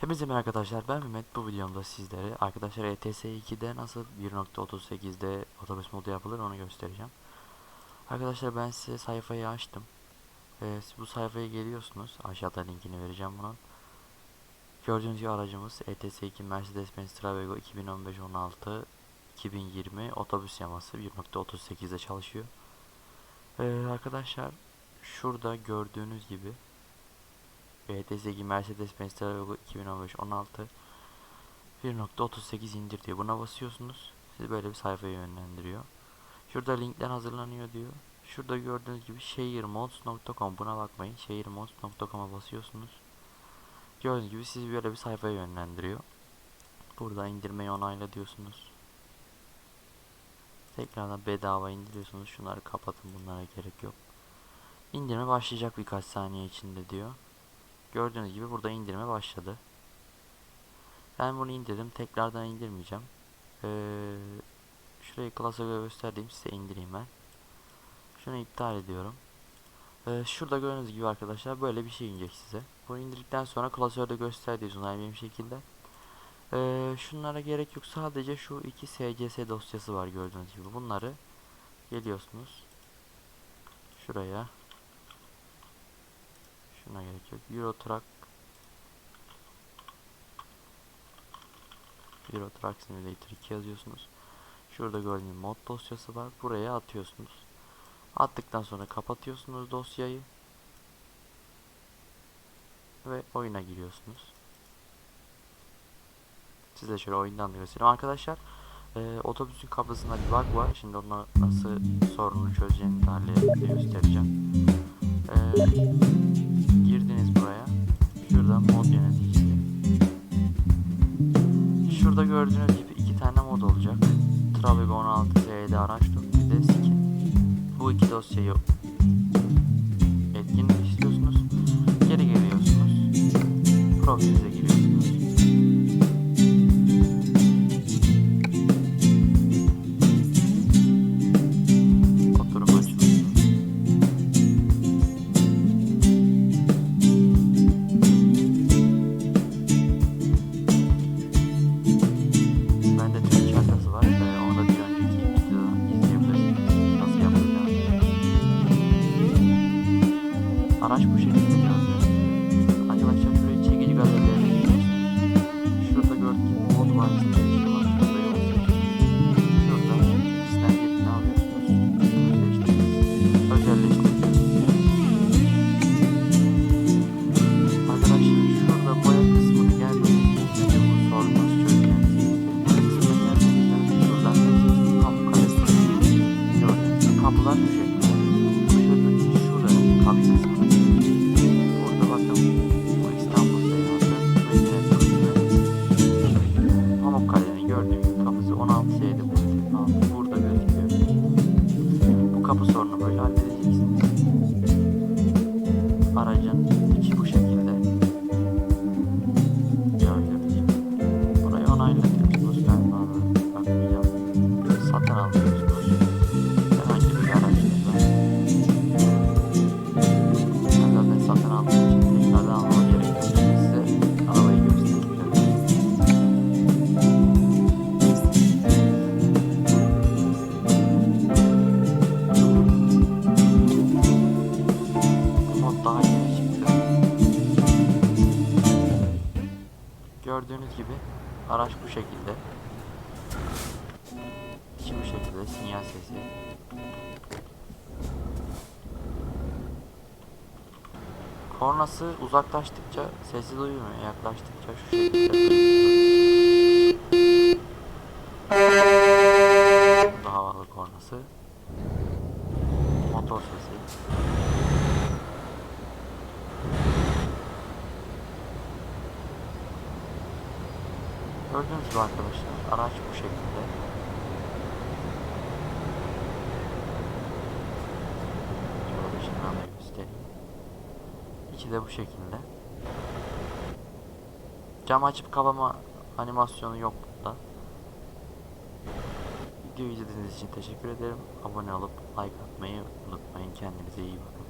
Hepinize merhaba arkadaşlar ben Mehmet bu videomda sizlere arkadaşlar ETS 2'de nasıl 1.38'de otobüs modu yapılır onu göstereceğim. Arkadaşlar ben size sayfayı açtım. Ee, bu sayfaya geliyorsunuz aşağıda linkini vereceğim bunun. Gördüğünüz gibi aracımız ETS 2 Mercedes-Benz Travego 2015-16 2020 otobüs yaması 1.38'de çalışıyor. Ee, arkadaşlar şurada gördüğünüz gibi BTS2 Mercedes-Benz Travego 2015-16 1.38 indir diyor. Buna basıyorsunuz. Sizi böyle bir sayfaya yönlendiriyor. Şurada linkler hazırlanıyor diyor. Şurada gördüğünüz gibi sharemods.com buna bakmayın. sharemods.com'a basıyorsunuz. Gördüğünüz gibi sizi böyle bir sayfaya yönlendiriyor. Burada indirmeyi onayla diyorsunuz. Tekrardan bedava indiriyorsunuz. Şunları kapatın. Bunlara gerek yok. İndirme başlayacak birkaç saniye içinde diyor. Gördüğünüz gibi burada indirme başladı. Ben bunu indirdim. Tekrardan indirmeyeceğim. Ee, şurayı klasa göstereyim. Size indireyim ben. Şunu iptal ediyorum. Ee, şurada gördüğünüz gibi arkadaşlar böyle bir şey inecek size. Bunu indirdikten sonra klasörde gösterdiğiniz onaylı bir şekilde. Ee, şunlara gerek yok. Sadece şu iki SCS dosyası var gördüğünüz gibi. Bunları geliyorsunuz. Şuraya. Şuna gerek yok. Euro Truck Euro Simulator 2 yazıyorsunuz. Şurada gördüğünüz mod dosyası var. Buraya atıyorsunuz. Attıktan sonra kapatıyorsunuz dosyayı. Ve oyuna giriyorsunuz. Size şöyle oyundan da göstereyim. Arkadaşlar e, otobüsün kapısında bir bug var. Şimdi onu nasıl sorunu çözeceğini de göstereceğim. E. Şuradan mod yöneticisi. Şurada gördüğünüz gibi iki tane mod olacak. Travego 16 TD araç bir de skin. Bu iki dosyayı etkinlik istiyorsunuz. Geri geliyorsunuz. Profilinize giriyorsunuz. Gördüğünüz gibi Gördüğünüz gibi araç bu şekilde. İçi bu şekilde sinyal sesi. Kornası uzaklaştıkça sesi duymuyor. Yaklaştıkça şu şekilde duyuluyor. Bu da havalı kornası. Motor sesi. Gördüğünüz gibi arkadaşlar araç bu şekilde. Şöyle da göstereyim. İçi de bu şekilde. Cam açıp kapama animasyonu yok burada. Videoyu izlediğiniz için teşekkür ederim. Abone olup like atmayı unutmayın. Kendinize iyi bakın.